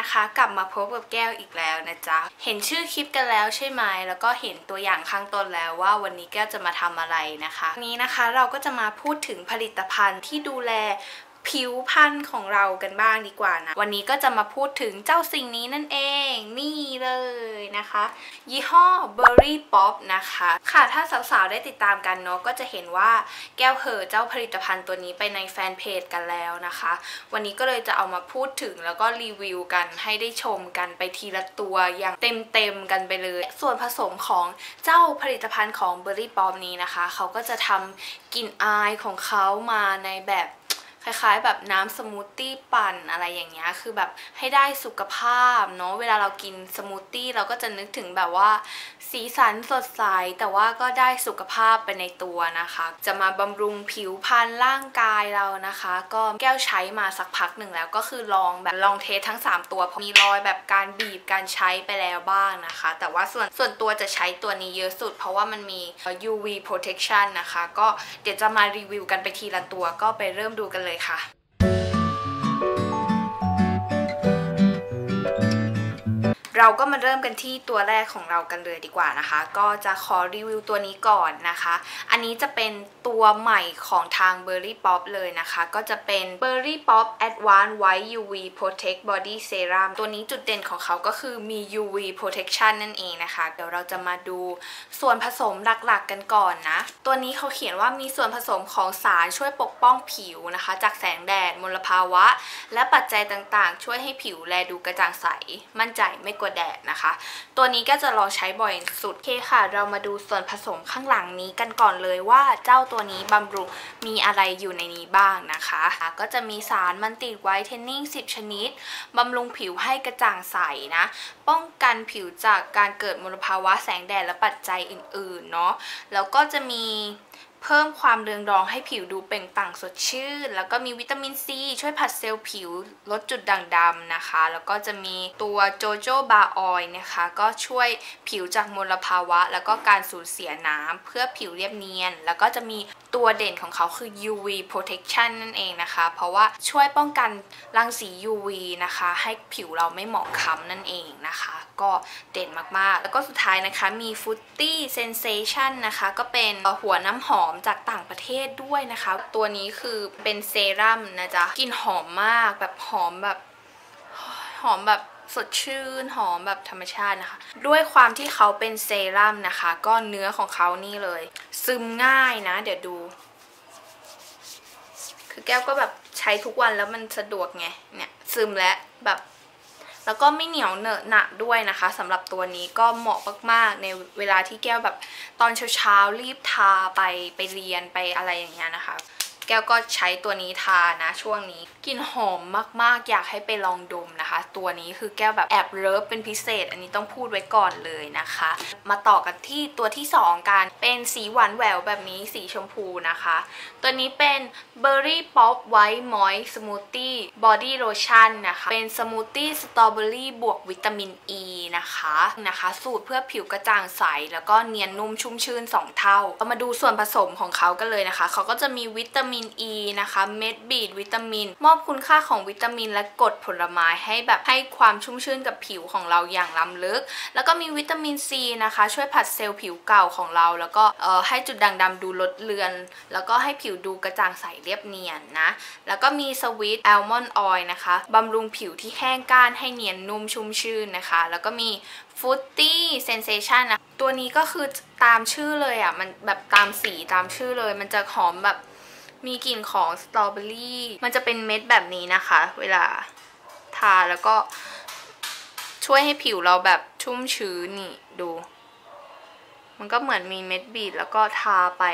ะคะ กลับมาพบกับแก้วอีกแล้วนะจ๊ะ เห็นชื่อคลิปกันแล้วใช่ไหมแล้วก็เห็นตัวอย่างข้างต้นแล้วว่าวันนี้แก้วจะมาทำอะไรนะคะวันนี้นะคะเราก็จะมาพูดถึงผลิตภัณฑ์ที่ดูแล ผิวพรรณของเรากันบ้างดีกว่านะ วันนี้ก็จะมาพูดถึงเจ้าสิ่งนี้นั่นเองนี่เลยนะคะ ยี่ห้อ Berry Pop นะคะ ค่ะถ้าสาวๆได้ติดตามกันเนาะก็จะเห็นว่าแก้วเหอเจ้าผลิตภัณฑ์ตัวนี้ไปในแฟนเพจกันแล้วนะคะ วันนี้ก็เลยจะเอามาพูดถึงแล้วก็รีวิวกันให้ได้ชมกันไปทีละตัวอย่างเต็มๆกันไปเลย ส่วนผสมของเจ้าผลิตภัณฑ์ของ Berry Pop นี้นะคะ เขาก็จะทำกลิ่นอายของเขามาในแบบ คล้ายๆ แบบน้ำสมูทตี้ปั่นอะไรอย่างเงี้ยคือแบบให้ได้สุขภาพเนาะเวลาเรากินสมูทตี้เราก็จะนึกถึงแบบว่า สีสันสดใสแต่ว่าก็ได้สุขภาพไปในตัวนะคะ จะมาบำรุงผิวพรรณร่างกายเรานะคะ ก็แก้วใช้มาสักพักหนึ่งแล้วก็คือลองแบบลองเทสทั้ง 3 ตัวมีรอยแบบการบีบการใช้ไปแล้วบ้างนะคะ แต่ว่าส่วนส่วนตัวจะใช้ตัวนี้เยอะสุด เพราะว่ามันมี UV protection นะคะ ก็เดี๋ยวจะมารีวิวกันไปทีละตัวก็ไปเริ่มดูกันเลยยค่ะ เราก็มาเริ่มกันที่ตัวแรกของเรากันเลยดีกว่านะคะ ก็จะขอรีวิวตัวนี้ก่อนนะคะ อันนี้จะเป็นตัวใหม่ของทาง Berry Pop เลยนะคะ ก็จะเป็น Berry Pop Advanced White UV Protect Body Serum ตัวนี้จุดเด่นของเขาก็คือมี UV Protection นั่นเองนะคะ เดี๋ยวเราจะมาดูส่วนผสมหลักๆกันก่อนนะ ตัวนี้เขาเขียนว่ามีส่วนผสมของสารช่วยปกป้องผิวนะคะ จากแสงแดดมลภาวะ และปัจจัยต่างๆ ช่วยให้ผิวแลดูกระจ่างใส มั่นใจไม่กลัวแดดนะคะ ตัวนี้ก็จะลองใช้บ่อยสุดเคค่ะ เรามาดูส่วนผสมข้างหลังนี้กันก่อนเลยว่าเจ้าตัวนี้บำรุงมีอะไรอยู่ในนี้บ้างนะคะ ก็จะมีสารมันติดไวท์เทนนิ่ง 10 ชนิดบำรุงผิวให้กระจ่างใสนะ ป้องกันผิวจากการเกิดมลภาวะแสงแดดและปัจจัยอื่นๆเนาะแล้วก็จะมี เพิ่มความเรืองรองให้ผิวดูเปล่งปลั่งสดชื่น แล้วก็มีวิตามินซีช่วยผัดเซลล์ผิวลดจุดด่างดำนะคะ แล้วก็จะมีตัวโจโจบาออยนะคะ ก็ช่วยผิวจากมลภาวะ แล้วก็การสูญเสียน้ำเพื่อผิวเรียบเนียน แล้วก็จะมี ตัวเด่นของเขาคือ UV protection นั่นเองนะคะ เพราะว่าช่วยป้องกันรังสี UV นะคะ ให้ผิวเราไม่หมองคล้ำนั่นเองนะคะ ก็เด่นมากๆ แล้วก็สุดท้ายนะคะมี Fruity Sensation นะคะ ก็เป็นหัวน้ำหอมจากต่างประเทศด้วยนะคะ ตัวนี้คือเป็นเซรั่มนะจ๊ะกลิ่นหอมมากแบบหอมแบบหอมแบบ สดชื่นหอมแบบธรรมชาตินะคะ ด้วยความที่เขาเป็นเซรั่มนะคะ ก็เนื้อของเขานี่เลย ซึมง่ายนะ เดี๋ยวดู คือแก้วก็แบบใช้ทุกวันแล้วมันสะดวกไงเนี่ยซึมและแบบแล้วก็ไม่เหนียวเหนอะหนะด้วยนะคะสำหรับตัวนี้ก็เหมาะมากๆ ในเวลาที่แก้วแบบตอนเช้าๆรีบทาไปไปเรียนไปอะไรอย่างเงี้ยนะคะ แก้วก็ใช้ตัวนี้ทานะช่วงนี้กลิ่นหอมมากๆ อยากให้ไปลองดมนะคะ ตัวนี้คือแก้วแบบแอบเลิฟเป็นพิเศษ อันนี้ต้องพูดไว้ก่อนเลยนะคะ มาต่อกันที่ตัวที่ 2 กัน เป็นสีหวานแหววแบบนี้สีชมพูนะคะ ตัวนี้เป็น Berry Pop White Moist Smoothie Body Lotion นะคะ เป็นสมูทตี้สตรอเบอรี่บวกวิตามินอ e ีนะคะนะคะ สูตรเพื่อผิวกระจ่างใส แล้วก็เนียนนุ่มชุ่มชื่น 2 เท่า เรามาดูส่วนผสมของเขากันเลยนะคะ เขาก็จะมีวิตามินมินอ e ีนะคะเม็ดบีดวิตามิน มอบคุณค่าของวิตามินและกรดผลไม้ให้แบบให้ความชุ่มชื่นกับผิวของเราอย่างล้ำลึก แล้วก็มีวิตามินซีนะคะช่วยผัดเซลล์ผิวเก่าของเรา แล้วก็เอ่อให้จุดด่างดำดูลดเลือน แล้วก็ให้ผิวดูกระจ่างใสเรียบเนียนนะ แล้วก็มีสวีทแอลมอนด์ออยล์นะคะบำรุงผิวที่แห้งก้านให้เนียนนุ่มชุ่มชื่นนะคะ แล้วก็มีฟูตตี้เซนเซชันนะตัวนี้ก็คือตามชื่อเลยอะมันแบบตามสีตามชื่อเลย มันจะหอมแบบ มีกลิ่นของสตรอเบอรี่ มันจะเป็นเม็ดแบบนี้นะคะ เวลาทาแล้วก็ช่วยให้ผิวเราแบบชุ่มชื้นนี่ดู มันก็เหมือนมีเม็ดบีดแล้วก็ทาไป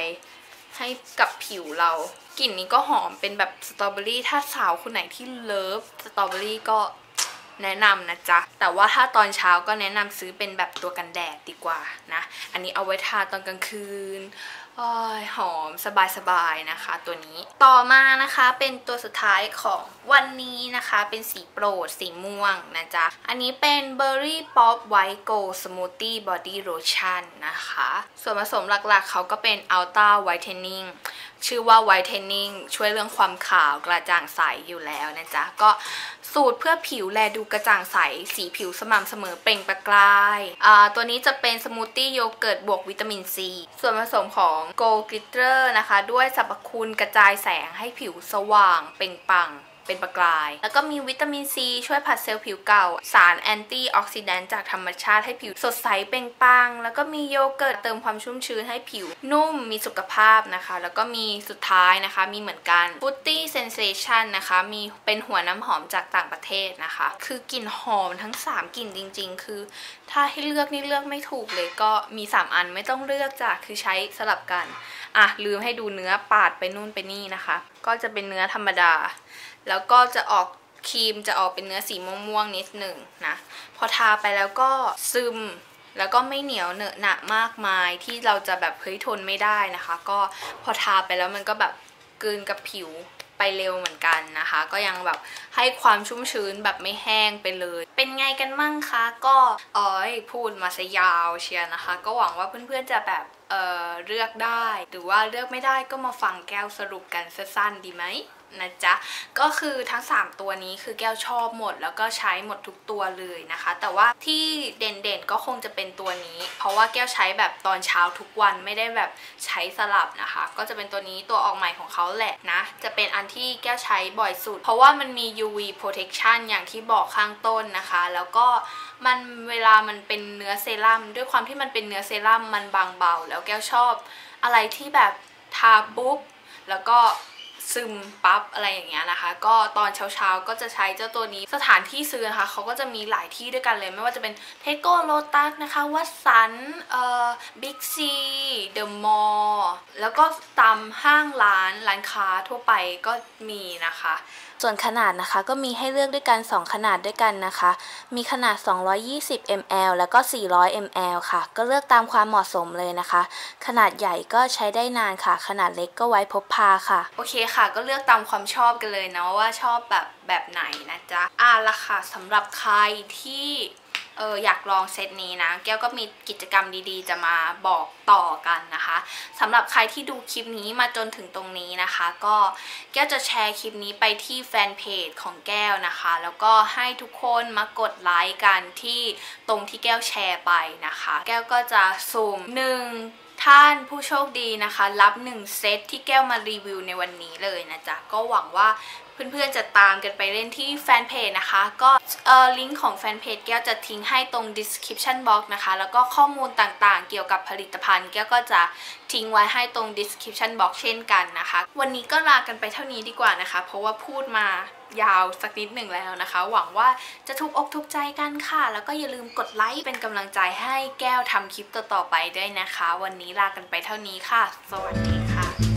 ให้กับผิวเรา กลิ่นนี้ก็หอมเป็นแบบสตรอเบอรี่ ถ้าสาวคนไหนที่เลิฟสตรอเบอรี่ก็แนะนำนะจ๊ะ แต่ว่าถ้าตอนเช้าก็แนะนำซื้อเป็นแบบตัวกันแดดดีกว่านะ อันนี้เอาไว้ทาตอนกลางคืน หอมสบายๆนะคะตัวนี้ต่อมานะคะเป็นตัวสุดท้ายของวันนี้นะคะเป็นสีโปรดสีม่วงนะจ๊ะ อันนี้เป็น Berry Pop White Gold Smoothie Body Lotion นะคะ ส่วนผสมหลักๆเขาก็เป็น Ultra Whitening ชื่อว่า Whitening ช่วยเรื่องความขาวกระจ่างใสอยู่แล้วนะจ๊ะ ก็สูตรเพื่อผิวแลดูกระจ่างใส สีผิวสม่ำเสมอเปล่งประกายอ่าตัวนี้จะเป็นสมูทตี้โยเกิร์ตบวกวิตามินซี ส่วนผสมของโกลกลิตเตอร์นะคะ ด้วยสรรพคุณกระจายแสงให้ผิวสว่างเปล่งปลั่ง เป็นประกาย แล้วก็มีวิตามินซีช่วยผัดเซลล์ผิวเก่า สารแอนตี้ออกซิแดนต์จากธรรมชาติให้ผิวสดใสเปล่งปลัง แล้วก็มีโยเกิร์ตเติมความชุ่มชื้นให้ผิว นุ่มมีสุขภาพนะคะ แล้วก็มีสุดท้ายนะคะ มีเหมือนกัน Fruity Sensation นะคะมีเป็นหัวน้ำหอมจากต่างประเทศนะคะ คือกลิ่นหอมทั้ง 3กลิ่นจริง ๆ คือ ถ้าให้เลือกนี่เลือกไม่ถูกเลยก็มี 3 อันไม่ต้องเลือกจ้ะคือใช้สลับกันอะลืมให้ดูเนื้อปาดไปนู่นไปนี่นะคะ ก็จะเป็นเนื้อธรรมดา แล้วก็จะออกครีมจะออกเป็นเนื้อสีม่วงๆนิดหนึ่งนะ พอทาไปแล้วก็ซึมแล้วก็ไม่เหนียวเหนอะหนะมากมายที่เราจะแบบเฮ้ยทนไม่ได้นะคะ ก็พอทาไปแล้วมันก็แบบกืนกับผิวไปเร็วเหมือนกันนะคะ ก็ยังแบบให้ความชุ่มชื้นแบบไม่แห้งไปเลย เป็นไงกันมั่งคะก็อ้ยพูดมาซะยาวเชียนะคะ ก็หวังว่าเพื่อนๆจะแบบเออเลือกได้ หรือว่าเลือกไม่ได้ก็มาฟังแก้วสรุปกันสั้นๆดีไหม นะจ๊ะ ก็คือทั้ง 3 ตัวนี้คือแก้วชอบหมด แล้วก็ใช้หมดทุกตัวเลยนะคะ แต่ว่าที่เด่นๆก็คงจะเป็นตัวนี้ เพราะว่าแก้วใช้แบบตอนเช้าทุกวันไม่ได้แบบใช้สลับนะคะ ก็จะเป็นตัวนี้ตัวออกใหม่ของเขาแหละนะ จะเป็นอันที่แก้วใช้บ่อยสุด เพราะว่ามันมี UV protection อย่างที่บอกข้างต้นนะคะ แล้วก็มันเวลามันเป็นเนื้อเซรั่มด้วยความที่มันเป็นเนื้อเซรั่มมันบางเบา แล้วแก้วชอบ อะไรที่แบบทาปุ๊บแล้วก็ ซึมปั๊บอะไรอย่างเงี้ยนะคะ ก็ตอนเช้าๆก็จะใช้เจ้าตัวนี้สถานที่ซื้อนะคะเขาก็จะมีหลายที่ด้วยกันเลย ไม่ว่าจะเป็นเทโก้โลตัสนะคะวัดสันเอ่อบิ๊กซี เดอะมอลล์แล้วก็ตามห้างร้านร้านค้าทั่วไปก็มีนะคะ ส่วนขนาดนะคะก็มีให้เลือกด้วยกัน 2 ขนาดด้วยกันนะคะ มีขนาด 220 ml แล้วก็ 400 ml ค่ะ ก็เลือกตามความเหมาะสมเลยนะคะ ขนาดใหญ่ก็ใช้ได้นานค่ะ ขนาดเล็กก็ไว้พกพาค่ะ โอเคค่ะ ก็เลือกตามความชอบกันเลยนะว่าชอบแบบแบบไหนนะจ๊ะอะละค่ะสำหรับใครที่ เอออยากลองเซตนี้นะ แก้วก็มีกิจกรรมดีๆ จะมาบอกต่อกันนะคะสำหรับใครที่ดูคลิปนี้มาจนถึงตรงนี้นะคะ ก็แก้วจะแชร์คลิปนี้ไปที่แฟนเพจของแก้วนะคะ แล้วก็ให้ทุกคนมากดไลค์กันที่ตรงที่แก้วแชร์ไปนะคะ แก้วก็จะสุ่มหนึ่งท่านผู้โชคดีนะคะ รับ 1 เซตที่แก้วมารีวิวในวันนี้เลยนะจ๊ะ ก็หวังว่า เพื่อนๆจะตามกันไปเล่นที่แฟนเพจนะคะ ก็เอ่อลิงก์ของแฟนเพจแก้วจะทิ้งให้ตรง description box นะคะ แล้วก็ข้อมูลต่างๆ เกี่ยวกับผลิตภัณฑ์ แก้วก็จะทิ้งไว้ให้ตรง description box เช่นกันนะคะ วันนี้ก็ลากันไปเท่านี้ดีกว่านะคะ เพราะว่าพูดมายาวสักนิดหนึ่งแล้วนะคะ หวังว่าจะถูกอกถูกใจกันค่ะ แล้วก็อย่าลืมกดไลค์เป็นกำลังใจให้แก้วทำคลิปต่อๆไปด้วยนะคะ วันนี้ลากันไปเท่านี้ค่ะ สวัสดีค่ะ